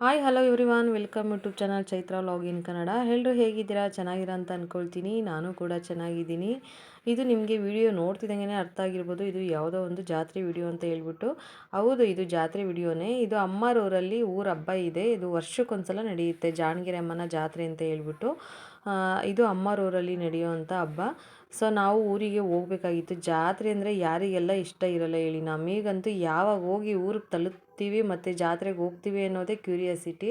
Hi hello everyone welcome YouTube channel Chaitra vlog in Kannada ಎಲ್ಲರೂ ಹೇಗಿದ್ದೀರಾ? ಚೆನ್ನಾಗಿರಾ ಅಂತ ಅಂದ್ಕೊಳ್ತೀನಿ ನಾನು ಕೂಡ ಚೆನ್ನಾಗಿದ್ದೀನಿ. ಇದು ನಿಮಗೆ ವಿಡಿಯೋ ನೋಡ್ತಿದ್ದಂಗೆ ಅರ್ಥ ಆಗಿರ್ಬೋದು. ಇದು ಯಾವುದೋ ಒಂದು ಜಾತ್ರೆ ವಿಡಿಯೋ ಅಂತ ಹೇಳ್ಬಿಟ್ಟು. ಹೌದು, ಇದು ಜಾತ್ರೆ ವಿಡಿಯೋನೇ ಇದು ಅಮ್ಮರೂರಲ್ಲಿ ಊರ ಹಬ್ಬ ಇದೆ. ಇದು ವರ್ಷಕ್ಕೊಂದ್ಸಲ ನಡೆಯುತ್ತೆ. ಜಾಣಗೆರೆ ಅಮ್ಮನ ಜಾತ್ರೆ ಅಂತ ಹೇಳ್ಬಿಟ್ಟು. ಇದು ಅಮ್ಮರೂರಲ್ಲಿ ನಡೆಯುವಂಥ ಹಬ್ಬ. ಸೊ ನಾವು ಊರಿಗೆ ಹೋಗ್ಬೇಕಾಗಿತ್ತು. ಜಾತ್ರೆ ಅಂದರೆ ಯಾರಿಗೆಲ್ಲ ಇಷ್ಟ ಇರಲ್ಲ ಹೇಳಿ. ನಮಗಂತೂ ಯಾವಾಗ ಹೋಗಿ ಊರಿಗೆ ತಲುಪ್ತೀವಿ ಮತ್ತು ಜಾತ್ರೆಗೆ ಹೋಗ್ತೀವಿ ಅನ್ನೋದೇ ಕ್ಯೂರಿಯಾಸಿಟಿ.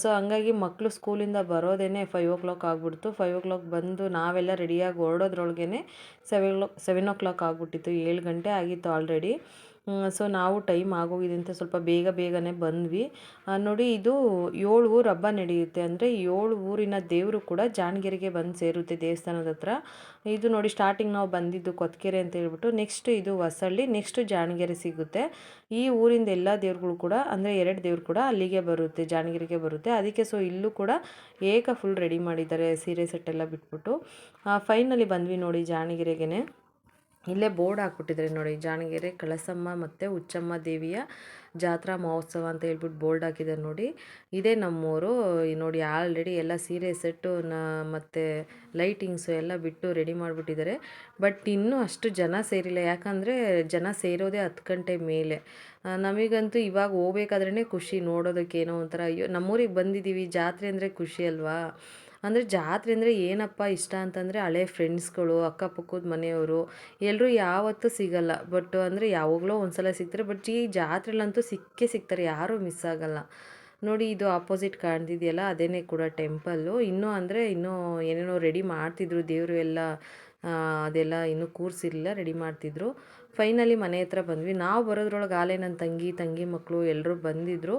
ಸೊ ಹಂಗಾಗಿ ಮಕ್ಕಳು ಸ್ಕೂಲಿಂದ ಬರೋದೇ ಫೈವ್ ಓ ಕ್ಲಾಕ್ ಆಗಿಬಿಡ್ತು. ಫೈವ್ ಓ ಕ್ಲಾಕ್ ಬಂದು ನಾವೆಲ್ಲ ರೆಡಿಯಾಗಿ ಹೊರಡೋದ್ರೊಳಗೇ seven o seven o'clock ಆಗಿಬಿಟ್ಟಿತ್ತು. ಏಳು ಗಂಟೆ ಆಗಿತ್ತು ಆಲ್ರೆಡಿ ಸೊ ನಾವು ಟೈಮ್ ಆಗೋಗಿದೆ ಅಂತ ಸ್ವಲ್ಪ ಬೇಗ ಬೇಗನೆ ಬಂದ್ವಿ. ನೋಡಿ, ಇದು ಏಳು ಊರು ಹಬ್ಬ ನಡೆಯುತ್ತೆ ಅಂದರೆ ಏಳು ಊರಿನ ದೇವರು ಕೂಡ ಜಾಣಗೆರೆಗೆ ಬಂದು ಸೇರುತ್ತೆ ದೇವಸ್ಥಾನದ ಹತ್ರ. ಇದು ನೋಡಿ ಸ್ಟಾರ್ಟಿಂಗ್ ನಾವು ಬಂದಿದ್ದು ಕೊತ್ಕೆರೆ ಅಂತ ಹೇಳ್ಬಿಟ್ಟು ನೆಕ್ಸ್ಟ್ ಇದು ಹೊಸಳ್ಳಿ ನೆಕ್ಸ್ಟ್ ಜಾಣಗೆರೆ ಸಿಗುತ್ತೆ. ಈ ಊರಿಂದ ಎಲ್ಲ ದೇವ್ರುಗಳು ಕೂಡ ಅಂದರೆ ಎರಡು ದೇವ್ರು ಕೂಡ ಅಲ್ಲಿಗೆ ಬರುತ್ತೆ, ಜಾಣಗೆರೆಗೆ ಬರುತ್ತೆ. ಅದಕ್ಕೆ ಸೊ ಇಲ್ಲೂ ಕೂಡ ಏಕ ಫುಲ್ ರೆಡಿ ಮಾಡಿದ್ದಾರೆ ಸೀರೆ, ಸೆಟ್ಟೆಲ್ಲ ಬಿಟ್ಬಿಟ್ಟು. ಫೈನಲಿ ಬಂದ್ವಿ ನೋಡಿ ಜಾಣಗೆರೆಗೆ ಇಲ್ಲೇ ಬೋರ್ಡ್ ಹಾಕ್ಬಿಟ್ಟಿದ್ದಾರೆ ನೋಡಿ. ಜಾಣಗೆರೆ, ಕಳಸಮ್ಮ ಮತ್ತು ಉಚ್ಚಮ್ಮ ದೇವಿಯ ಜಾತ್ರಾ ಮಹೋತ್ಸವ ಅಂತ ಹೇಳ್ಬಿಟ್ಟು ಬೋರ್ಡ್ ಹಾಕಿದ್ದಾರೆ ನೋಡಿ. ಇದೇ ನಮ್ಮೂರು. ನೋಡಿ ಆಲ್ರೆಡಿ ಎಲ್ಲ ಸೀರೆ, ಸೆಟ್ಟು ನ ಮತ್ತು ಲೈಟಿಂಗ್ಸು ಎಲ್ಲ ಬಿಟ್ಟು ರೆಡಿ ಮಾಡಿಬಿಟ್ಟಿದ್ದಾರೆ. ಬಟ್ ಇನ್ನೂ ಅಷ್ಟು ಜನ ಸೇರಿಲ್ಲ. ಯಾಕಂದರೆ ಜನ ಸೇರೋದೇ ಹತ್ತು ಗಂಟೆ ಮೇಲೆ. ನಮಗಂತೂ ಇವಾಗ ಹೋಗ್ಬೇಕಾದ್ರೇ ಖುಷಿ ನೋಡೋದಕ್ಕೆ ಏನೋ ಒಂಥರ. ಅಯ್ಯೋ, ನಮ್ಮೂರಿಗೆ ಬಂದಿದ್ದೀವಿ. ಜಾತ್ರೆ ಅಂದರೆ ಖುಷಿ ಅಲ್ವಾ? ಅಂದರೆ ಜಾತ್ರೆ ಅಂದರೆ ಏನಪ್ಪ ಇಷ್ಟ ಅಂತಂದರೆ ಹಳೆ ಫ್ರೆಂಡ್ಸ್ಗಳು ಅಕ್ಕಪಕ್ಕದ ಮನೆಯವರು ಎಲ್ಲರೂ ಯಾವತ್ತೂ ಸಿಗಲ್ಲ. ಬಟ್ ಅಂದರೆ ಯಾವಾಗಲೋ ಒಂದ್ಸಲ ಸಿಗ್ತಾರೆ. ಬಟ್ ಈ ಜಾತ್ರೆಲಂತೂ ಸಿಕ್ಕೇ ಸಿಗ್ತಾರೆ. ಯಾರೂ ಮಿಸ್ ಆಗಲ್ಲ. ನೋಡಿ ಇದು ಆಪೋಸಿಟ್ ಕಾಣ್ತಿದೆಯಲ್ಲ, ಅದೇನೇ ಕೂಡ ಟೆಂಪಲ್ಲು ಇನ್ನೂ ಅಂದರೆ ಇನ್ನೂ ಏನೇನೋ ರೆಡಿ ಮಾಡ್ತಿದ್ರು. ದೇವರು ಎಲ್ಲ ಅದೆಲ್ಲ ಇನ್ನೂ ಕೂರಿಸಿರಲಿಲ್ಲ ರೆಡಿ ಮಾಡ್ತಿದ್ರು. ಫೈನಲಿ ಮನೆ ಹತ್ರ ಬಂದ್ವಿ. ನಾವು ಬರೋದ್ರೊಳಗೆ ಆಲೇ ನನ್ನ ತಂಗಿ ತಂಗಿ ಮಕ್ಕಳು ಎಲ್ಲರೂ ಬಂದಿದ್ದರು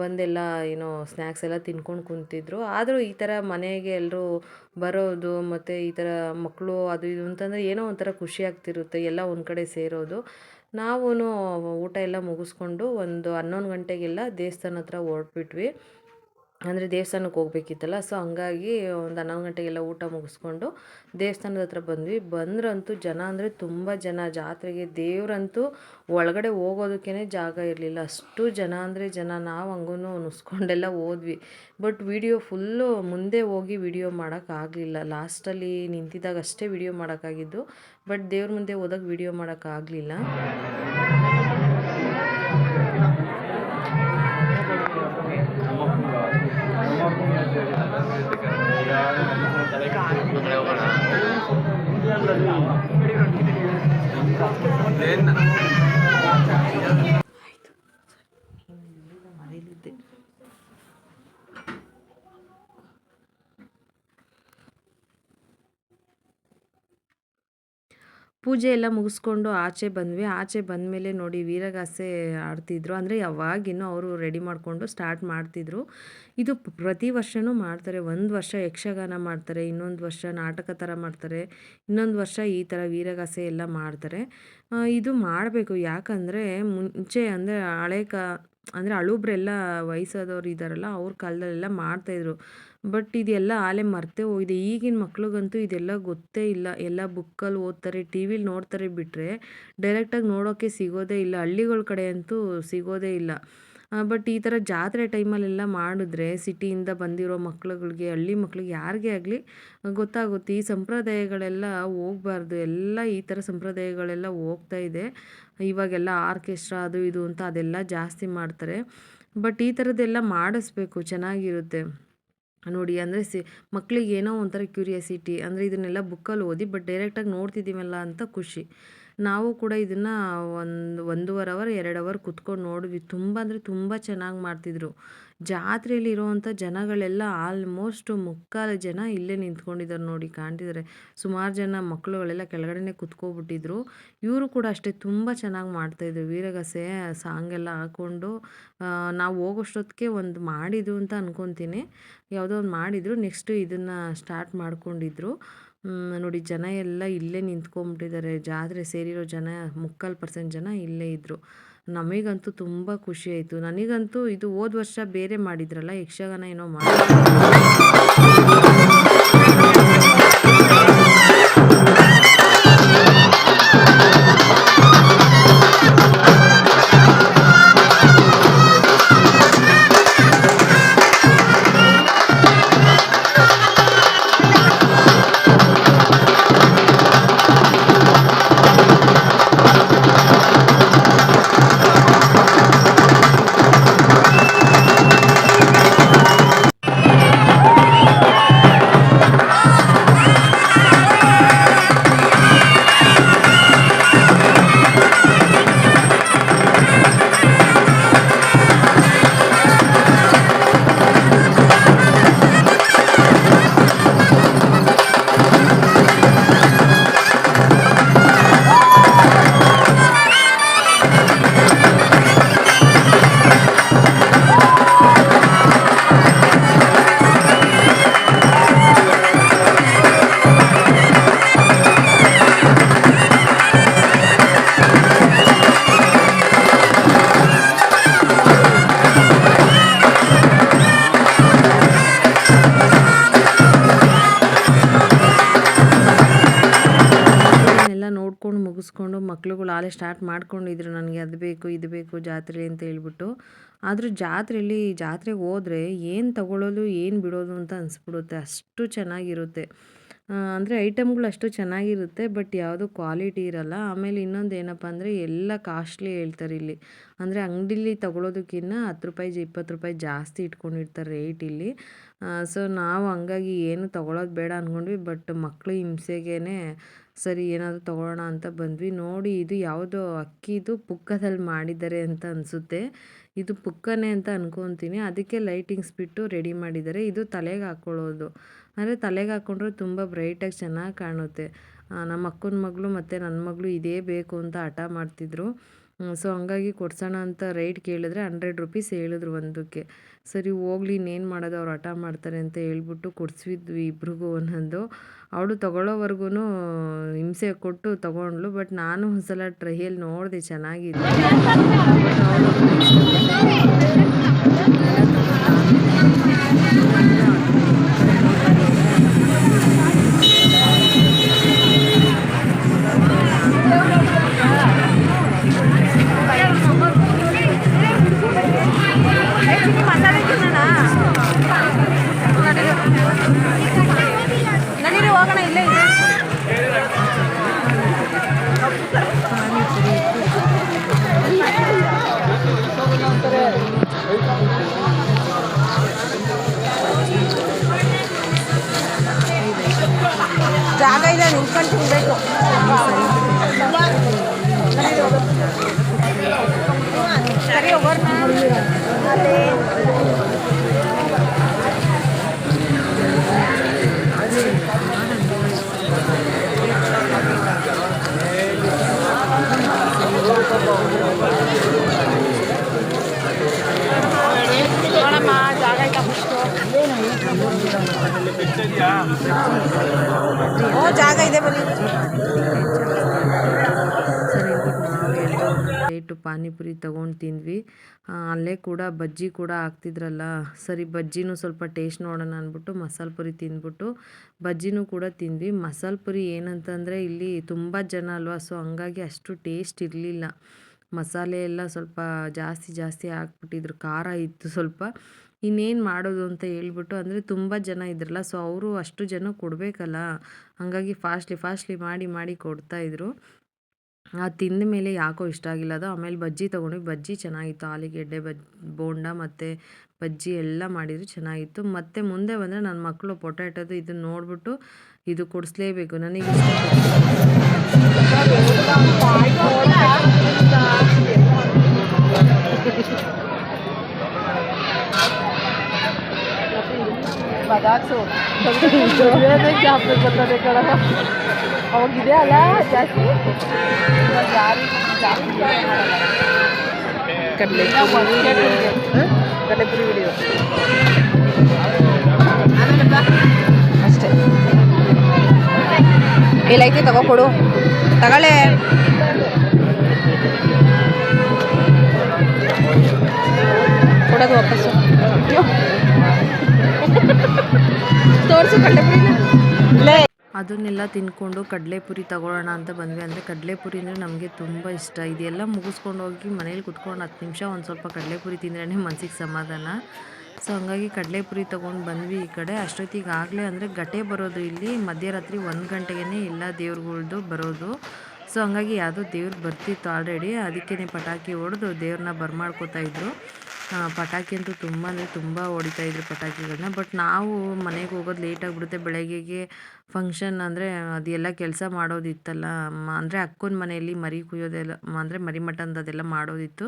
ಬಂದೆಲ್ಲ ಏನೋ ಸ್ನ್ಯಾಕ್ಸ್ ಎಲ್ಲ ತಿನ್ಕೊಂಡು ಕುಂತಿದ್ರು. ಆದರೂ ಈ ಥರ ಮನೆಗೆ ಎಲ್ಲರೂ ಬರೋದು ಮತ್ತು ಈ ಥರ ಮಕ್ಕಳು ಅದು ಇದು ಅಂತಂದರೆ ಏನೋ ಒಂಥರ ಖುಷಿ ಆಗ್ತಿರುತ್ತೆ. ಎಲ್ಲ ಒಂದು ಕಡೆ ಸೇರೋದು. ನಾವು ಊಟ ಎಲ್ಲ ಮುಗಿಸ್ಕೊಂಡು ಒಂದು ಹನ್ನೊಂದು ಗಂಟೆಗೆಲ್ಲ ದೇವಸ್ಥಾನ ಹತ್ರ ಹೊರಟ್ಬಿಟ್ವಿ. ಅಂದರೆ ದೇವಸ್ಥಾನಕ್ಕೆ ಹೋಗ್ಬೇಕಿತ್ತಲ್ಲ ಸೊ ಹಂಗಾಗಿ ಒಂದು ಹನ್ನೊಂದು ಗಂಟೆಗೆಲ್ಲ ಊಟ ಮುಗಿಸ್ಕೊಂಡು ದೇವಸ್ಥಾನದ ಹತ್ರ ಬಂದ್ವಿ. ಬಂದ್ರಂತೂ ಜನ ಅಂದರೆ ತುಂಬ ಜನ, ಜಾತ್ರೆಗೆ ದೇವರಂತೂ ಒಳಗಡೆ ಹೋಗೋದಕ್ಕೇ ಜಾಗ ಇರಲಿಲ್ಲ. ಅಷ್ಟು ಜನ ಅಂದರೆ ಜನ ನಾವು ಹಂಗೂ ನುಸ್ಕೊಂಡೆಲ್ಲ ಹೋದ್ವಿ. ಬಟ್ ವಿಡಿಯೋ ಫುಲ್ಲು ಮುಂದೆ ಹೋಗಿ ವಿಡಿಯೋ ಮಾಡೋಕ್ಕಾಗಲಿಲ್ಲ ಲಾಸ್ಟಲ್ಲಿ ನಿಂತಿದ್ದಾಗ ಅಷ್ಟೇ ವಿಡಿಯೋ ಮಾಡೋಕ್ಕಾಗಿದ್ದು ಬಟ್ ದೇವ್ರ ಮುಂದೆ ಹೋದಾಗ ವಿಡಿಯೋ ಮಾಡೋಕ್ಕಾಗಲಿಲ್ಲ then ಪೂಜೆ ಎಲ್ಲ ಮುಗಿಸ್ಕೊಂಡು ಆಚೆ ಬಂದ್ವಿ. ಆಚೆ ಬಂದಮೇಲೆ ನೋಡಿ ವೀರಗಾಸೆ ಆಡ್ತಿದ್ರು. ಅಂದರೆ ಯಾವಾಗಿನ್ನೂ ಅವರು ರೆಡಿ ಮಾಡಿಕೊಂಡು ಸ್ಟಾರ್ಟ್ ಮಾಡ್ತಿದ್ರು. ಇದು ಪ್ರತಿ ವರ್ಷವೂ ಮಾಡ್ತಾರೆ. ಒಂದು ವರ್ಷ ಯಕ್ಷಗಾನ ಮಾಡ್ತಾರೆ, ಇನ್ನೊಂದು ವರ್ಷ ನಾಟಕ ಥರ ಮಾಡ್ತಾರೆ, ಇನ್ನೊಂದು ವರ್ಷ ಈ ಥರ ವೀರಗಾಸೆ ಎಲ್ಲ ಮಾಡ್ತಾರೆ. ಇದು ಮಾಡಬೇಕು. ಯಾಕಂದರೆ ಮುಂಚೆ ಅಂದರೆ ಹಳೆ ಕ, ಅಂದರೆ ಹಳುಬ್ರೆಲ್ಲ ವಯಸ್ಸಾದವ್ರು ಇದ್ದಾರಲ್ಲ, ಅವ್ರ ಕಾಲದಲ್ಲೆಲ್ಲ ಮಾಡ್ತಾಯಿದ್ರು ಬಟ್ ಇದೆಲ್ಲ ಆಲೆ ಮರ್ತೇ ಹೋಗಿದೆ. ಈಗಿನ ಮಕ್ಳಿಗಂತೂ ಇದೆಲ್ಲ ಗೊತ್ತೇ ಇಲ್ಲ. ಎಲ್ಲ ಬುಕ್ಕಲ್ಲಿ ಓದ್ತಾರೆ, ಟಿ ವಿಲಿ ನೋಡ್ತಾರೆ ಬಿಟ್ಟರೆ ಡೈರೆಕ್ಟಾಗಿ ನೋಡೋಕ್ಕೆ ಸಿಗೋದೇ ಇಲ್ಲ. ಹಳ್ಳಿಗಳ ಕಡೆ ಅಂತೂ ಸಿಗೋದೇ ಇಲ್ಲ. ಬಟ್ ಈ ಥರ ಜಾತ್ರೆ ಟೈಮಲ್ಲೆಲ್ಲ ಮಾಡಿದ್ರೆ ಸಿಟಿಯಿಂದ ಬಂದಿರೋ ಮಕ್ಳುಗಳಿಗೆ, ಹಳ್ಳಿ ಮಕ್ಳಿಗೆ ಯಾರಿಗೇ ಆಗಲಿ ಗೊತ್ತಾಗುತ್ತೆ. ಈ ಸಂಪ್ರದಾಯಗಳೆಲ್ಲ ಹೋಗ್ಬಾರ್ದು. ಎಲ್ಲ ಈ ಥರ ಸಂಪ್ರದಾಯಗಳೆಲ್ಲ ಹೋಗ್ತಾ ಇದೆ. ಇವಾಗೆಲ್ಲ ಆರ್ಕೆಸ್ಟ್ರಾ ಅದು ಇದು ಅಂತ ಅದೆಲ್ಲ ಜಾಸ್ತಿ ಮಾಡ್ತಾರೆ. ಬಟ್ ಈ ಥರದ್ದೆಲ್ಲ ಮಾಡಿಸ್ಬೇಕು. ಚೆನ್ನಾಗಿರುತ್ತೆ. ನೋಡಿ, ಅಂದರೆ ಸಿ ಮಕ್ಕಳಿಗೆ ಏನೋ ಒಂಥರ ಕ್ಯೂರಿಯಾಸಿಟಿ ಅಂದರೆ ಇದನ್ನೆಲ್ಲ ಬುಕ್ಕಲ್ಲಿ ಓದಿ ಬಟ್ ಡೈರೆಕ್ಟಾಗಿ ನೋಡ್ತಿದ್ದೀವಲ್ಲ ಅಂತ ಖುಷಿ. ನಾವು ಕೂಡ ಇದನ್ನು ಒಂದು, ಒಂದೂವರೆ ಅವರ್ ಎರಡು ಅವರ್ ಕುತ್ಕೊಂಡು ನೋಡಿದ್ವಿ ತುಂಬ ಅಂದರೆ ತುಂಬ ಚೆನ್ನಾಗಿ ಮಾಡ್ತಿದ್ರು. ಜಾತ್ರೆಯಲ್ಲಿ ಇರುವಂಥ ಜನಗಳೆಲ್ಲ ಆಲ್ಮೋಸ್ಟ್ ಮುಕ್ಕಾಲು ಜನ ಇಲ್ಲೇ ನಿಂತ್ಕೊಂಡಿದ್ದಾರೆ ನೋಡಿ ಕಾಣ್ತಿದ್ದಾರೆ ಸುಮಾರು ಜನ ಮಕ್ಕಳುಗಳೆಲ್ಲ ಕೆಳಗಡೆನೆ ಕುತ್ಕೊಬಿಟ್ಟಿದ್ರು. ಇವರು ಕೂಡ ಅಷ್ಟೇ ತುಂಬ ಚೆನ್ನಾಗಿ ಮಾಡ್ತಾಯಿದ್ರು ವೀರಗಾಸೆ, ಸಾಂಗ್ ಎಲ್ಲ ಹಾಕ್ಕೊಂಡು ನಾವು ಹೋಗೋಷ್ಟೊತ್ತಿಗೆ ಒಂದು ಮಾಡಿದ್ರು ಅಂತ ಅನ್ಕೊತೀನಿ. ಯಾವುದೋ ಒಂದು ಮಾಡಿದರು ನೆಕ್ಸ್ಟು ಇದನ್ನು ಸ್ಟಾರ್ಟ್ ಮಾಡ್ಕೊಂಡಿದ್ರು. ನೋಡಿ ಜನ ಎಲ್ಲ ಇಲ್ಲೇ ನಿಂತ್ಕೊಂಡ್ಬಿಟ್ಟಿದ್ದಾರೆ ಜಾತ್ರೆ ಸೇರಿರೋ ಜನ, ಮುಕ್ಕಾಲು ಪರ್ಸೆಂಟ್ ಜನ ಇಲ್ಲೇ ಇದ್ದರು ನಮಗಂತೂ ತುಂಬ ಖುಷಿ ಆಯಿತು. ನನಗಂತೂ ಇದು ಹೋದ ವರ್ಷ ಬೇರೆ ಮಾಡಿದ್ರಲ್ಲ, ಯಕ್ಷಗಾನ ಏನೋ ಮಾಡಿ ಆಗಲೇ ಸ್ಟಾರ್ಟ್ ಮಾಡ್ಕೊಂಡಿದ್ರು ನನಗೆ ಅದು ಬೇಕು, ಇದು ಬೇಕು ಜಾತ್ರೆ ಅಂತ ಹೇಳ್ಬಿಟ್ಟು. ಆದರೂ ಜಾತ್ರೆಯಲ್ಲಿ ಜಾತ್ರೆಗೆ ಹೋದರೆ ಏನು ತಗೊಳ್ಳೋದು ಏನು ಬಿಡೋದು ಅಂತ ಅನಿಸ್ಬಿಡುತ್ತೆ. ಅಷ್ಟು ಚೆನ್ನಾಗಿರುತ್ತೆ. ಅಂದರೆ ಐಟಮ್ಗಳು ಅಷ್ಟು ಚೆನ್ನಾಗಿರುತ್ತೆ, ಬಟ್ ಯಾವುದು ಕ್ವಾಲಿಟಿ ಇರಲ್ಲ. ಆಮೇಲೆ ಇನ್ನೊಂದು ಏನಪ್ಪ ಅಂದರೆ ಎಲ್ಲ ಕಾಸ್ಟ್ಲಿ ಹೇಳ್ತಾರೆ ಇಲ್ಲಿ. ಅಂದರೆ ಅಂಗಡಿಲಿ ತಗೊಳೋದಕ್ಕಿಂತ ಹತ್ತು ರೂಪಾಯಿ ಇಪ್ಪತ್ತು ರೂಪಾಯಿ ಜಾಸ್ತಿ ಇಟ್ಕೊಂಡಿರ್ತಾರೆ ರೇಟ್ ಇಲ್ಲಿ. ಸೊ ನಾವು ಹಂಗಾಗಿ ಏನು ತಗೊಳ್ಳೋದು ಬೇಡ ಅಂದ್ಕೊಂಡ್ವಿ ಬಟ್ ಮಕ್ಕಳು ಹಿಂಸೆಗೇ ಸರಿ, ಏನಾದರೂ ತಗೊಳ್ಳೋಣ ಅಂತ ಬಂದ್ವಿ. ನೋಡಿ, ಇದು ಯಾವುದೋ ಅಕ್ಕಿದು ಪುಕ್ಕದಲ್ಲಿ ಮಾಡಿದ್ದಾರೆ ಅಂತ ಅನಿಸುತ್ತೆ. ಇದು ಪುಕ್ಕನೇ ಅಂತ ಅನ್ಕೊತೀನಿ. ಅದಕ್ಕೆ ಲೈಟಿಂಗ್ಸ್ ಬಿಟ್ಟು ರೆಡಿ ಮಾಡಿದ್ದಾರೆ. ಇದು ತಲೆಗೆ ಹಾಕ್ಕೊಳ್ಳೋದು ಅಂದರೆ ತಲೆಗೆ ಹಾಕ್ಕೊಂಡ್ರೆ ತುಂಬ ಬ್ರೈಟಾಗಿ ಚೆನ್ನಾಗಿ ಕಾಣುತ್ತೆ. ನಮ್ಮ ಅಕ್ಕನ ಮಗಳು ಮತ್ತು ನನ್ನ ಮಗಳು ಇದೇ ಬೇಕು ಅಂತ ಹಠ ಮಾಡ್ತಿದ್ರು. ಸೊ ಹಂಗಾಗಿ ಕೊಡ್ಸೋಣ ಅಂತ ರೇಟ್ ಕೇಳಿದ್ರೆ ಹಂಡ್ರೆಡ್ ರುಪೀಸ್ ಹೇಳಿದ್ರು ಒಂದಕ್ಕೆ. ಸರಿ ಹೋಗ್ಲಿ ಇನ್ನೇನು ಮಾಡೋದು ಅವ್ರು ಹಠ ಮಾಡ್ತಾರೆ ಅಂತ ಹೇಳ್ಬಿಟ್ಟು ಕೊಡಿಸಿದ್ವಿ ಇಬ್ರಿಗೂ ಒಂದೊಂದು. ಅವಳು ತೊಗೊಳ್ಳೋವರೆಗೂ ಹಿಂಸೆ ಕೊಟ್ಟು ತೊಗೊಂಡ್ಳು ಬಟ್ ನಾನು ಒಂದ್ಸಲ ಟ್ರೈಯಲ್ಲಿ ನೋಡಿದೆ ಚೆನ್ನಾಗಿದೆ. ಬಟ್ ಅವಳು ಜಾಗ ಇದೆ ನಿಂತ್ಕೊಂಡು ತಿನ್ಬೇಕು ಸರಿ ಹೋಗೋಣ ಪಾನಿಪುರಿ ತೊಗೊಂಡು ತಿಂದ್ವಿ. ಅಲ್ಲೇ ಕೂಡ ಬಜ್ಜಿ ಕೂಡ ಹಾಕ್ತಿದ್ರಲ್ಲ. ಸರಿ, ಬಜ್ಜಿನೂ ಸ್ವಲ್ಪ ಟೇಸ್ಟ್ ನೋಡೋಣ ಅಂದ್ಬಿಟ್ಟು ಮಸಾಲೆ ಪುರಿ ತಿಂದ್ಬಿಟ್ಟು ಬಜ್ಜಿನೂ ಕೂಡ ತಿಂದ್ವಿ. ಮಸಾಲೆ ಪುರಿ ಏನಂತಂದರೆ ಇಲ್ಲಿ ತುಂಬ ಜನ ಅಲ್ವಾ, ಸೊ ಹಂಗಾಗಿ ಅಷ್ಟು ಟೇಸ್ಟ್ ಇರಲಿಲ್ಲ. ಮಸಾಲೆ ಎಲ್ಲ ಸ್ವಲ್ಪ ಜಾಸ್ತಿ ಜಾಸ್ತಿ ಹಾಕ್ಬಿಟ್ಟಿದ್ರು. ಖಾರ ಇತ್ತು ಸ್ವಲ್ಪ. ಇನ್ನೇನು ಮಾಡೋದು ಅಂತ ಹೇಳ್ಬಿಟ್ಟು ಅಂದರೆ ತುಂಬ ಜನ ಇದ್ರಲ್ಲ, ಸೊ ಅವರು ಅಷ್ಟು ಜನ ಕೊಡಬೇಕಲ್ಲ. ಹಾಗಾಗಿ ಫಾಸ್ಟ್ಲಿ ಫಾಸ್ಟ್ಲಿ ಮಾಡಿ ಮಾಡಿ ಕೊಡ್ತಾಯಿದ್ರು ಅದು ತಿಂದ ಮೇಲೆ ಯಾಕೋ ಇಷ್ಟ ಆಗಿಲ್ಲ. ಅದು ಆಮೇಲೆ ಬಜ್ಜಿ ತೊಗೊಂಡ್ವಿ ಬಜ್ಜಿ ಚೆನ್ನಾಗಿತ್ತು. ಆಲೂಗೆಡ್ಡೆ ಬಜ್ ಬೋಂಡ ಮತ್ತು ಬಜ್ಜಿ ಎಲ್ಲ ಮಾಡಿದ್ರು ಚೆನ್ನಾಗಿತ್ತು. ಮತ್ತು ಮುಂದೆ ಬಂದರೆ ನನ್ನ ಮಕ್ಕಳು ಪೊಟ್ಯಾಟೋದು ಇದನ್ನು ನೋಡಿಬಿಟ್ಟು ಇದು ಕೊಡಿಸ್ಲೇಬೇಕು. ನನಗೆ ಇಷ್ಟ ಅವಾಗಿದೆ ಅಲ್ಲ, ಜಾಸ್ತಿ? ಕಡಲೆ ಕಡಲೆಪುರಿ ವಿಡಿಯೋ ಅಷ್ಟೇ ಎಲ್ಲೈತೆ ತಗೋ ಕೊಡು ತಗೊಳ್ಳೆ. ಕೊಡೋದು ವಾಪಸ್ಸು. ತೋರಿಸು ಕಡಲೆಪುರಿನ ಲೇ ಅದನ್ನೆಲ್ಲ ತಿಂದ್ಕೊಂಡು ಕಡಲೆಪುರಿ ತಗೊಳ್ಳೋಣ ಅಂತ ಬಂದ್ವಿ. ಅಂದರೆ ಕಡಲೆಪುರಿ ಅಂದರೆ ನಮಗೆ ತುಂಬ ಇಷ್ಟ. ಇದೆಲ್ಲ ಮುಗಿಸ್ಕೊಂಡು ಹೋಗಿ ಮನೇಲಿ ಕುತ್ಕೊಂಡು ಹತ್ತು ನಿಮಿಷ ಒಂದು ಸ್ವಲ್ಪ ಕಡಲೆಪುರಿ ತಿಂದ್ರೇ ಮನಸ್ಸಿಗೆ ಸಮಾಧಾನ. ಸೊ ಹಂಗಾಗಿ ಕಡಲೆಪುರಿ ತೊಗೊಂಡು ಬಂದ್ವಿ ಈ ಕಡೆ. ಅಷ್ಟೊತ್ತಿಗೆ ಆಗಲೇ ಅಂದರೆ ಗಟ್ಟೆ ಬರೋದು ಇಲ್ಲಿ. ಮಧ್ಯರಾತ್ರಿ ಒಂದು ಗಂಟೆಗೇ ಎಲ್ಲ ದೇವ್ರುಗಳ್ದು ಬರೋದು. ಸೊ ಹಂಗಾಗಿ ಯಾವುದೋ ದೇವ್ರು ಬರ್ತಿತ್ತು ಆಲ್ರೆಡಿ ಅದಕ್ಕೇ ಪಟಾಕಿ ಹೊಡೆದು ದೇವ್ರನ್ನ ಬರ್ಮಾಡ್ಕೋತಾ ಇದ್ರು. ಪಟಾಕಿ ಅಂತೂ ತುಂಬ ಅಂದರೆ ತುಂಬ ಹೊಡಿತಾ ಇದ್ರು ಪಟಾಕಿಗಳನ್ನ ಬಟ್ ನಾವು ಮನೆಗೆ ಹೋಗೋದು ಲೇಟ್ ಆಗಿಬಿಡುತ್ತೆ. ಬೆಳಗ್ಗೆಗೆ ಫಂಕ್ಷನ್ ಅಂದರೆ ಅದೆಲ್ಲ ಕೆಲಸ ಮಾಡೋದಿತ್ತಲ್ಲ ಅಂದರೆ ಅಕ್ಕನ ಮನೆಯಲ್ಲಿ ಮರಿ ಕುಯ್ಯೋದೆಲ್ಲ ಅಂದರೆ ಮರಿ ಮಟನ್ ಅದೆಲ್ಲ ಮಾಡೋದಿತ್ತು.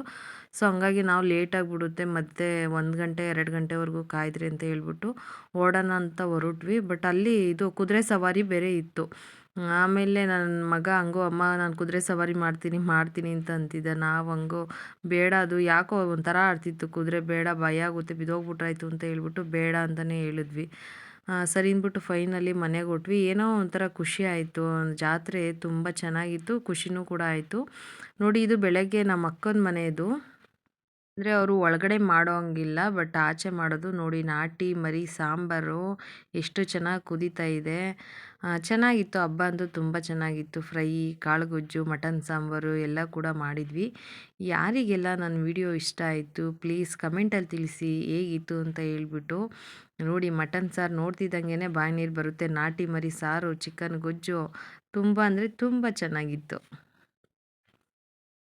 ಸೊ ಹಂಗಾಗಿ ನಾವು ಲೇಟ್ ಆಗಿಬಿಡುತ್ತೆ. ಮತ್ತು ಒಂದು ಗಂಟೆ, ಎರಡು ಗಂಟೆವರೆಗೂ ಕಾಯ್ದ್ರಿ ಅಂತ ಹೇಳ್ಬಿಟ್ಟು ಓಡೋಣ ಅಂತ ಹೊರಟ್ವಿ. ಬಟ್ ಅಲ್ಲಿ ಇದು ಕುದುರೆ ಸವಾರಿ ಬೇರೆ ಇತ್ತು. ಆಮೇಲೆ ನನ್ನ ಮಗ ಹಂಗೋ, ಅಮ್ಮ ನಾನು ಕುದುರೆ ಸವಾರಿ ಮಾಡ್ತೀನಿ ಮಾಡ್ತೀನಿ ಅಂತ ಅಂತಿದ್ದ. ನಾವು ಹಂಗೋ, ಬೇಡ ಅದು ಯಾಕೋ ಒಂಥರ ಆಡ್ತಿತ್ತು. ಕುದುರೆ ಬೇಡ, ಭಯ ಆಗುತ್ತೆ ಬಿದ್ದೋಗ್ಬಿಟ್ರಾಯ್ತು ಅಂತ ಹೇಳ್ಬಿಟ್ಟು ಬೇಡ ಅಂತಲೇ ಹೇಳಿದ್ವಿ. ಸರಿ ಅಂದ್ಬಿಟ್ಟು ಫೈನಲಿ ಮನೆಗೆ ಹೊಟ್ವಿ. ಏನೋ ಒಂಥರ ಖುಷಿ ಆಯಿತು. ಜಾತ್ರೆ ತುಂಬ ಚೆನ್ನಾಗಿತ್ತು, ಖುಷಿನೂ ಕೂಡ ಆಯಿತು. ನೋಡಿ, ಇದು ಬೆಳಗ್ಗೆ ನಮ್ಮ ಅಕ್ಕನ ಮನೆಯದು ಅಂದರೆ ಅವರು ಒಳಗಡೆ ಮಾಡೋಂಗಿಲ್ಲ, ಬಟ್ ಆಚೆ ಮಾಡೋದು ನೋಡಿ, ನಾಟಿ, ಮರಿ, ಸಾಂಬಾರು ಎಷ್ಟು ಚೆನ್ನಾಗಿ ಕುದೀತಾ ಇದೆ. ಚೆನ್ನಾಗಿತ್ತು. ಹಬ್ಬ ಅಂತೂ ತುಂಬ ಚೆನ್ನಾಗಿತ್ತು. ಫ್ರೈ, ಕಾಳುಗೊಜ್ಜು, ಮಟನ್ ಸಾಂಬಾರು ಎಲ್ಲ ಕೂಡ ಮಾಡಿದ್ವಿ. ಯಾರಿಗೆಲ್ಲ ನನ್ನ ವಿಡಿಯೋ ಇಷ್ಟ ಆಯಿತು, ಪ್ಲೀಸ್ ಕಮೆಂಟಲ್ಲಿ ತಿಳಿಸಿ ಹೇಗಿತ್ತು ಅಂತ ಹೇಳ್ಬಿಟ್ಟು ನೋಡಿ, ಮಟನ್ ಸಾರು ನೋಡ್ತಿದ್ದಂಗೆ ಬಾಯಿ ನೀರು ಬರುತ್ತೆ. ನಾಟಿ, ಮರಿ, ಸಾರು, ಚಿಕನ್, ಗೊಜ್ಜು ತುಂಬ ಅಂದರೆ ತುಂಬ ಚೆನ್ನಾಗಿತ್ತು.